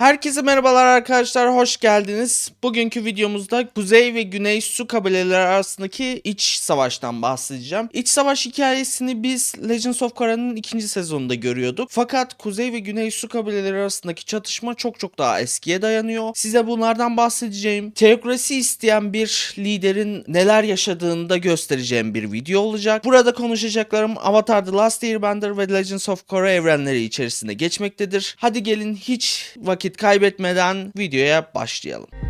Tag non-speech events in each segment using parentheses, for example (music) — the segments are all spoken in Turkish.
Herkese merhabalar arkadaşlar, hoş geldiniz. Bugünkü videomuzda Kuzey ve Güney su kabileleri arasındaki iç savaştan bahsedeceğim. İç savaş hikayesini biz Legends of Korra'nın ikinci sezonunda görüyorduk. Fakat Kuzey ve Güney su kabileleri arasındaki çatışma çok çok daha eskiye dayanıyor. Size bunlardan bahsedeceğim. Teokrasi isteyen bir liderin neler yaşadığını da göstereceğim bir video olacak. Burada konuşacaklarım Avatar The Last Airbender ve Legends of Korra evrenleri içerisinde geçmektedir. Hadi gelin hiç vakit kaybetmeden videoya başlayalım.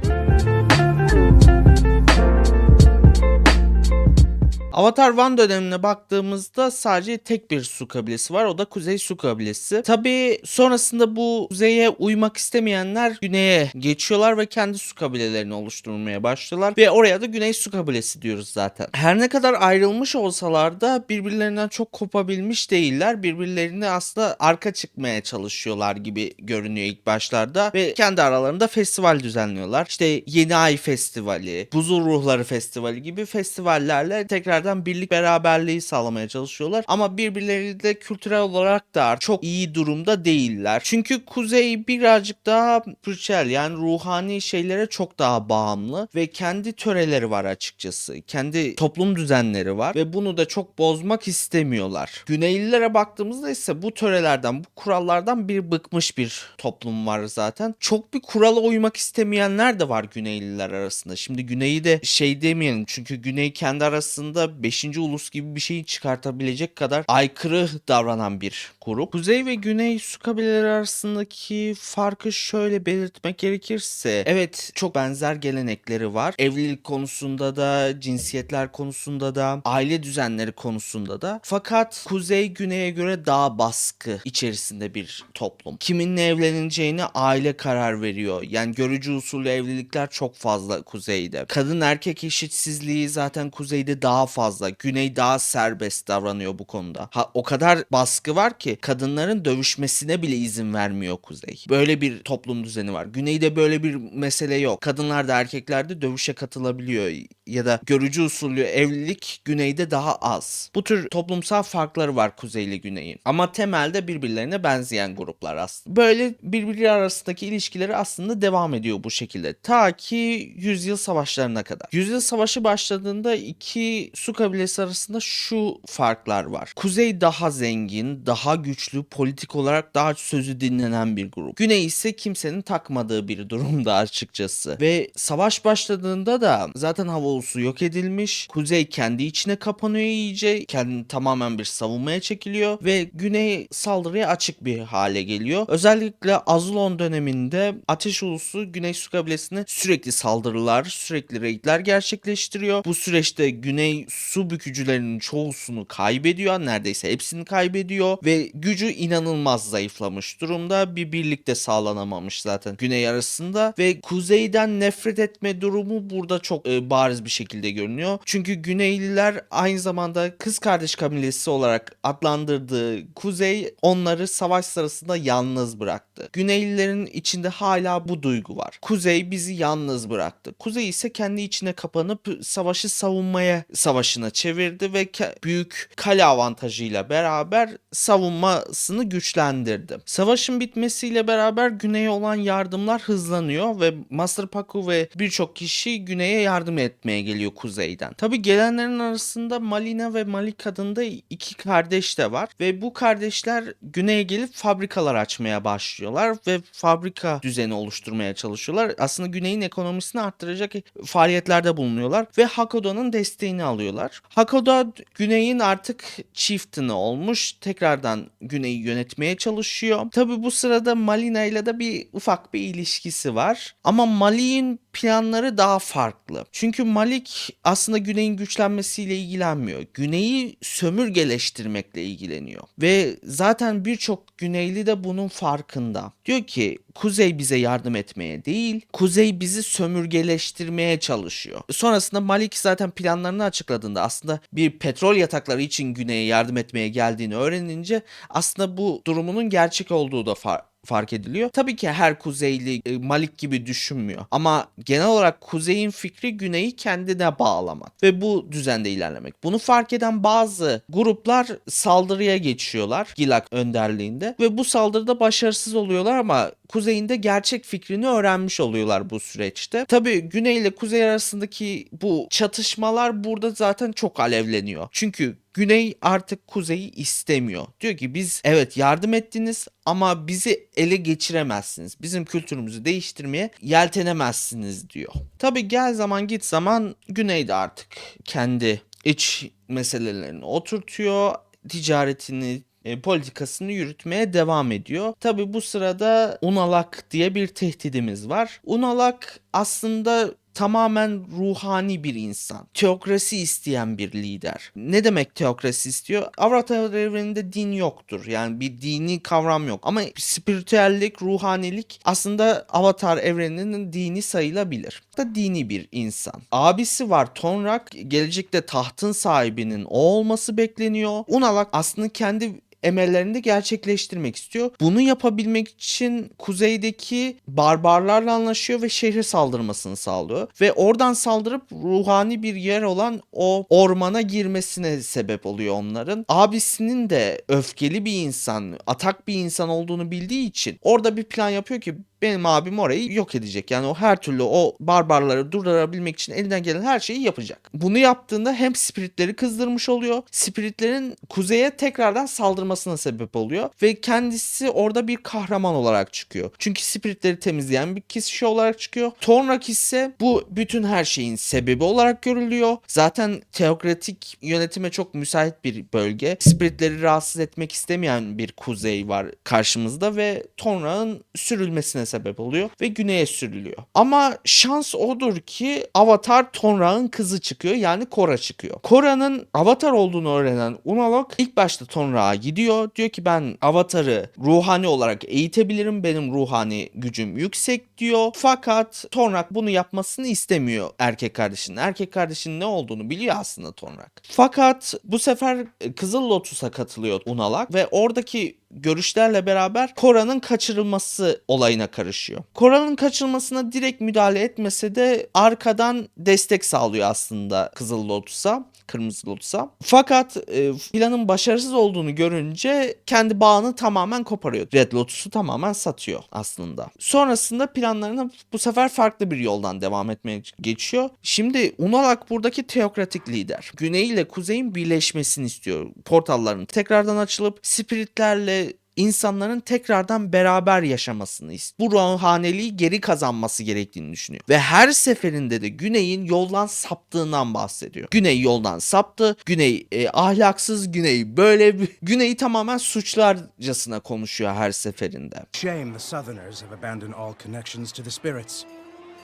Avatar One dönemine baktığımızda sadece tek bir su kabilesi var. O da Kuzey Su Kabilesi. Tabii sonrasında bu kuzeye uymak istemeyenler güneye geçiyorlar ve kendi su kabilelerini oluşturmaya başlıyorlar. Ve oraya da Güney Su Kabilesi diyoruz zaten. Her ne kadar ayrılmış olsalar da birbirlerinden çok kopabilmiş değiller. Birbirlerine aslında arka çıkmaya çalışıyorlar gibi görünüyor ilk başlarda. Ve kendi aralarında festival düzenliyorlar. İşte Yeni Ay Festivali, Buzul Ruhları Festivali gibi festivallerle tekrardan birlik beraberliği sağlamaya çalışıyorlar. Ama birbirleriyle kültürel olarak da çok iyi durumda değiller. Çünkü Kuzey birazcık daha spiritüel yani ruhani şeylere çok daha bağımlı ve kendi töreleri var açıkçası. Kendi toplum düzenleri var ve bunu da çok bozmak istemiyorlar. Güneylilere baktığımızda ise bu törelerden, bu kurallardan bir bıkmış bir toplum var zaten. Çok bir kurala uymak istemeyenler de var Güneyliler arasında. Şimdi Güney'i de şey demeyelim çünkü Güney kendi arasında 5. ulus gibi bir şey çıkartabilecek kadar aykırı davranan bir grup. Kuzey ve Güney su kabileleri arasındaki farkı şöyle belirtmek gerekirse evet çok benzer gelenekleri var. Evlilik konusunda da, cinsiyetler konusunda da, aile düzenleri konusunda da. Fakat Kuzey Güney'e göre daha baskı içerisinde bir toplum. Kiminle evleneceğine aile karar veriyor. Yani görücü usulü evlilikler çok fazla Kuzey'de. Kadın erkek eşitsizliği zaten Kuzey'de daha fazla. Güney daha serbest davranıyor bu konuda. Ha o kadar baskı var ki kadınların dövüşmesine bile izin vermiyor Kuzey. Böyle bir toplum düzeni var. Güney'de böyle bir mesele yok. Kadınlar da erkekler de dövüşe katılabiliyor ya da görücü usulü evlilik Güney'de daha az. Bu tür toplumsal farkları var Kuzey ile Güney'in. Ama temelde birbirlerine benzeyen gruplar aslında. Böyle birbirleri arasındaki ilişkileri aslında devam ediyor bu şekilde. Ta ki yüzyıl savaşlarına kadar. Yüzyıl savaşı başladığında iki su kabilesi arasında şu farklar var. Kuzey daha zengin, daha güçlü, politik olarak daha sözü dinlenen bir grup. Güney ise kimsenin takmadığı bir durumda açıkçası. Ve savaş başladığında da zaten hava ulusu yok edilmiş. Kuzey kendi içine kapanıyor iyice. Kendini tamamen bir savunmaya çekiliyor ve Güney saldırıya açık bir hale geliyor. Özellikle Azulon döneminde Ateş Ulusu Güney Su Kabilesi'ne sürekli saldırılar, sürekli raidler gerçekleştiriyor. Bu süreçte Güney su bükücülerinin çoğusunu kaybediyor. Neredeyse hepsini kaybediyor ve gücü inanılmaz zayıflamış durumda. Bir birlikte sağlanamamış zaten Güney arasında ve Kuzey'den nefret etme durumu burada çok e, bariz bir şekilde görünüyor. Çünkü Güneyliler aynı zamanda kız kardeş kabilesi olarak adlandırdığı Kuzey onları savaş sırasında yalnız bıraktı. Güneylilerin içinde hala bu duygu var. Kuzey bizi yalnız bıraktı. Kuzey ise kendi içine kapanıp savaşı savunmaya savaşına çevirdi ve büyük kale avantajıyla beraber savunmasını güçlendirdi. Savaşın bitmesiyle beraber güneye olan yardımlar hızlanıyor ve Master Paku ve birçok kişi güneye yardım etmeye geliyor kuzeyden. Tabi gelenlerin arasında Malina ve Malik adında iki kardeş de var ve bu kardeşler güneye gelip fabrikalar açmaya başlıyorlar ve fabrika düzeni oluşturmaya çalışıyorlar. Aslında güneyin ekonomisini arttıracak faaliyetlerde bulunuyorlar ve Hakoda'nın desteğini alıyorlar. Hakoda güneyin artık chieftain'ı olmuş. Tekrardan güneyi yönetmeye çalışıyor. Tabi bu sırada Malina ile de bir ufak bir ilişkisi var. Ama Malik'in planları daha farklı. Çünkü Malik aslında Güney'in güçlenmesiyle ilgilenmiyor. Güney'i sömürgeleştirmekle ilgileniyor. Ve zaten birçok Güneyli de bunun farkında. Diyor ki Kuzey bize yardım etmeye değil, Kuzey bizi sömürgeleştirmeye çalışıyor. Sonrasında Malik zaten planlarını açıkladığında aslında bir petrol yatakları için Güney'e yardım etmeye geldiğini öğrenince aslında bu durumunun gerçek olduğu da far- fark ediliyor. Tabii ki her Kuzeyli e, Malik gibi düşünmüyor. Ama genel olarak Kuzey'in fikri Güney'i kendine bağlamak ve bu düzende ilerlemek. Bunu fark eden bazı gruplar saldırıya geçiyorlar Gilak önderliğinde ve bu saldırıda başarısız oluyorlar ama Kuzey'inde gerçek fikrini öğrenmiş oluyorlar bu süreçte. Tabii Güney ile Kuzey arasındaki bu çatışmalar burada zaten çok alevleniyor. Çünkü Güney artık Kuzey'i istemiyor. Diyor ki biz evet yardım ettiniz ama bizi ele geçiremezsiniz. Bizim kültürümüzü değiştirmeye yeltenemezsiniz diyor. Tabii gel zaman git zaman Güney de artık kendi iç meselelerini oturtuyor. Ticaretini e, politikasını yürütmeye devam ediyor. Tabi bu sırada Unalak diye bir tehdidimiz var. Unalak aslında tamamen ruhani bir insan. Teokrasi isteyen bir lider. Ne demek teokrasi istiyor? Avatar evreninde din yoktur. Yani bir dini kavram yok. Ama spiritüellik, ruhanilik aslında Avatar evreninin dini sayılabilir. Da dini bir insan. Abisi var Tonrak. Gelecekte tahtın sahibinin o olması bekleniyor. Unalak aslında kendi emellerini gerçekleştirmek istiyor. Bunu yapabilmek için kuzeydeki barbarlarla anlaşıyor ve şehre saldırmasını sağlıyor. Ve oradan saldırıp ruhani bir yer olan o ormana girmesine sebep oluyor onların. Abisinin de öfkeli bir insan, atak bir insan olduğunu bildiği için orada bir plan yapıyor ki benim abim orayı yok edecek. Yani o her türlü o barbarları durdurabilmek için elinden gelen her şeyi yapacak. Bunu yaptığında hem spiritleri kızdırmış oluyor. Spiritlerin kuzeye tekrardan saldırmasına sebep oluyor. Ve kendisi orada bir kahraman olarak çıkıyor. Çünkü spiritleri temizleyen bir kişi olarak çıkıyor. Tonrak ise bu bütün her şeyin sebebi olarak görülüyor. Zaten teokratik yönetime çok müsait bir bölge. Spiritleri rahatsız etmek istemeyen bir kuzey var karşımızda ve Tonrak'ın sürülmesine sebep oluyor ve güneye sürülüyor. Ama şans odur ki Avatar Tonra'nın kızı çıkıyor yani Korra çıkıyor. Korra'nın Avatar olduğunu öğrenen Unalak ilk başta Tonra'ya gidiyor. Diyor ki ben Avatar'ı ruhani olarak eğitebilirim. Benim ruhani gücüm yüksek diyor. Fakat Tonrak bunu yapmasını istemiyor erkek kardeşinin. Erkek kardeşinin ne olduğunu biliyor aslında Tonrak. Fakat bu sefer Kızıl Lotus'a katılıyor Unalak ve oradaki görüşlerle beraber Kora'nın kaçırılması olayına karışıyor. Kora'nın kaçırılmasına direkt müdahale etmese de arkadan destek sağlıyor aslında Kızıl Lotus'a. Kırmızı Lotus'a. Fakat e, planın başarısız olduğunu görünce kendi bağını tamamen koparıyor. Red Lotus'u tamamen satıyor aslında. Sonrasında planlarına bu sefer farklı bir yoldan devam etmeye geçiyor. Şimdi Unalak buradaki teokratik lider. Güney ile kuzeyin birleşmesini istiyor. Portalların tekrardan açılıp spiritlerle insanların tekrardan beraber yaşamasını istiyor. Bu ruhaneliği geri kazanması gerektiğini düşünüyor. Ve her seferinde de Güney'in yoldan saptığından bahsediyor. Güney yoldan saptı. Güney e, ahlaksız. Güney böyle bir... (laughs) Güney'i tamamen suçlarcasına konuşuyor her seferinde. Shame the Southerners have abandoned all connections to the spirits,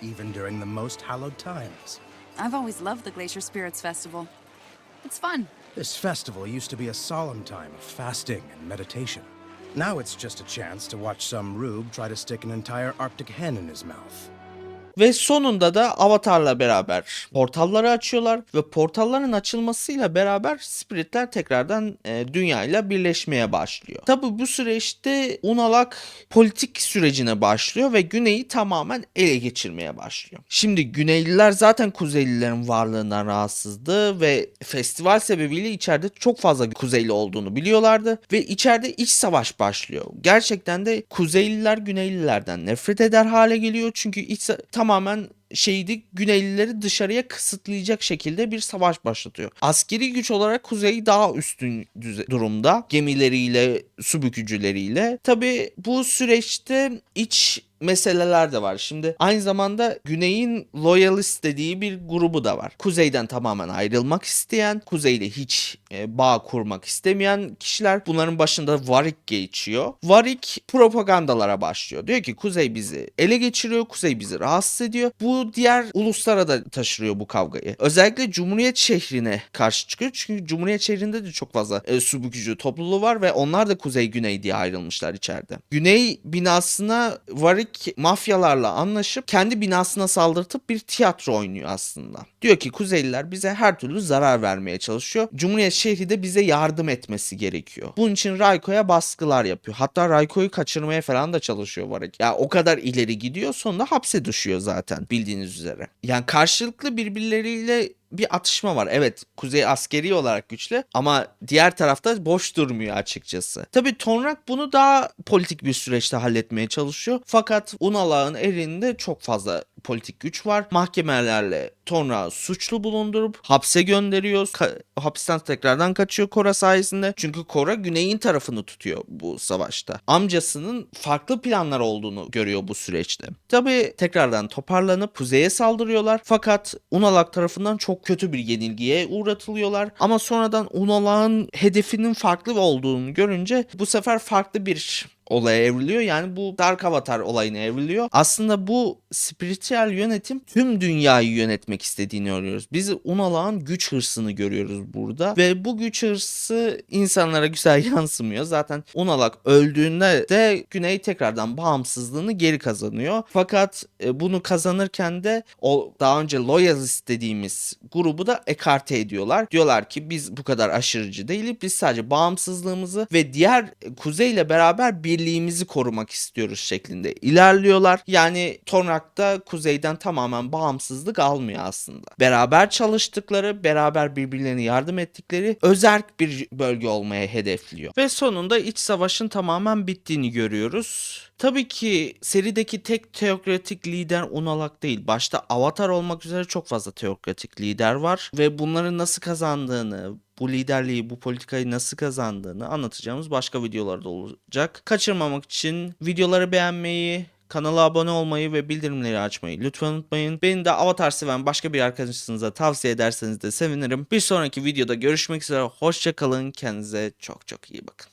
even during the most hallowed times. I've always loved the Glacier Spirits Festival. It's fun. This festival used to be a solemn time of fasting and meditation. Now it's just a chance to watch some rube try to stick an entire Arctic hen in his mouth. Ve sonunda da Avatar'la beraber portalları açıyorlar ve portalların açılmasıyla beraber spiritler tekrardan e, dünyayla birleşmeye başlıyor. Tabi bu süreçte Unalak politik sürecine başlıyor ve Güney'i tamamen ele geçirmeye başlıyor. Şimdi Güneyliler zaten Kuzeylilerin varlığından rahatsızdı ve festival sebebiyle içeride çok fazla Kuzeyli olduğunu biliyorlardı ve içeride iç savaş başlıyor. Gerçekten de Kuzeyliler Güneylilerden nefret eder hale geliyor çünkü iç sa- tamamen şeydi Güneylileri dışarıya kısıtlayacak şekilde bir savaş başlatıyor. Askeri güç olarak Kuzey daha üstün durumda. Gemileriyle, su bükücüleriyle. Tabi bu süreçte iç meseleler de var. Şimdi aynı zamanda Güney'in loyalist dediği bir grubu da var. Kuzey'den tamamen ayrılmak isteyen, Kuzey'le hiç e, bağ kurmak istemeyen kişiler. Bunların başında Varik geçiyor. Varik propagandalara başlıyor. Diyor ki Kuzey bizi ele geçiriyor, Kuzey bizi rahatsız ediyor. Bu diğer uluslara da taşırıyor bu kavgayı. Özellikle Cumhuriyet şehrine karşı çıkıyor. Çünkü Cumhuriyet şehrinde de çok fazla e, su bükücü topluluğu var ve onlar da Kuzey Güney diye ayrılmışlar içeride. Güney binasına Varik Varek mafyalarla anlaşıp kendi binasına saldırtıp bir tiyatro oynuyor aslında. Diyor ki Kuzeyliler bize her türlü zarar vermeye çalışıyor. Cumhuriyet şehri de bize yardım etmesi gerekiyor. Bunun için Rayko'ya baskılar yapıyor. Hatta Rayko'yu kaçırmaya falan da çalışıyor Varek. Ya o kadar ileri gidiyor sonunda hapse düşüyor zaten bildiğiniz üzere. Yani karşılıklı birbirleriyle bir atışma var. Evet Kuzey askeri olarak güçlü ama diğer tarafta boş durmuyor açıkçası. Tabi Tonrak bunu daha politik bir süreçte halletmeye çalışıyor. Fakat Unalağ'ın elinde çok fazla politik güç var. Mahkemelerle Tonrak'ı suçlu bulundurup hapse gönderiyor. Ka- hapisten tekrardan kaçıyor Kora sayesinde. Çünkü Kora Güney'in tarafını tutuyor bu savaşta. Amcasının farklı planlar olduğunu görüyor bu süreçte. Tabi tekrardan toparlanıp Kuzey'e saldırıyorlar. Fakat Unalak tarafından çok kötü bir yenilgiye uğratılıyorlar. Ama sonradan Unalak'ın hedefinin farklı olduğunu görünce bu sefer farklı bir olaya evriliyor. Yani bu Dark Avatar olayına evriliyor. Aslında bu spiritüel yönetim tüm dünyayı yönetmek istediğini görüyoruz. Biz Unalak'ın güç hırsını görüyoruz burada ve bu güç hırsı insanlara güzel (laughs) yansımıyor. Zaten Unalak öldüğünde de Güney tekrardan bağımsızlığını geri kazanıyor. Fakat e, bunu kazanırken de o daha önce Loyalist dediğimiz grubu da ekarte ediyorlar. Diyorlar ki biz bu kadar aşırıcı değiliz. Biz sadece bağımsızlığımızı ve diğer e, Kuzey ile beraber birliğimizi korumak istiyoruz şeklinde ilerliyorlar. Yani Tonrak'ta Kuzey'den tamamen bağımsızlık almıyor aslında. Beraber çalıştıkları, beraber birbirlerine yardım ettikleri özerk bir bölge olmaya hedefliyor. Ve sonunda iç savaşın tamamen bittiğini görüyoruz. Tabii ki serideki tek teokratik lider Unalak değil. Başta Avatar olmak üzere çok fazla teokratik lider var. Ve bunların nasıl kazandığını, bu liderliği, bu politikayı nasıl kazandığını anlatacağımız başka videolarda olacak. Kaçırmamak için videoları beğenmeyi, kanala abone olmayı ve bildirimleri açmayı lütfen unutmayın. Beni de Avatar seven başka bir arkadaşınıza tavsiye ederseniz de sevinirim. Bir sonraki videoda görüşmek üzere. Hoşça kalın. Kendinize çok çok iyi bakın.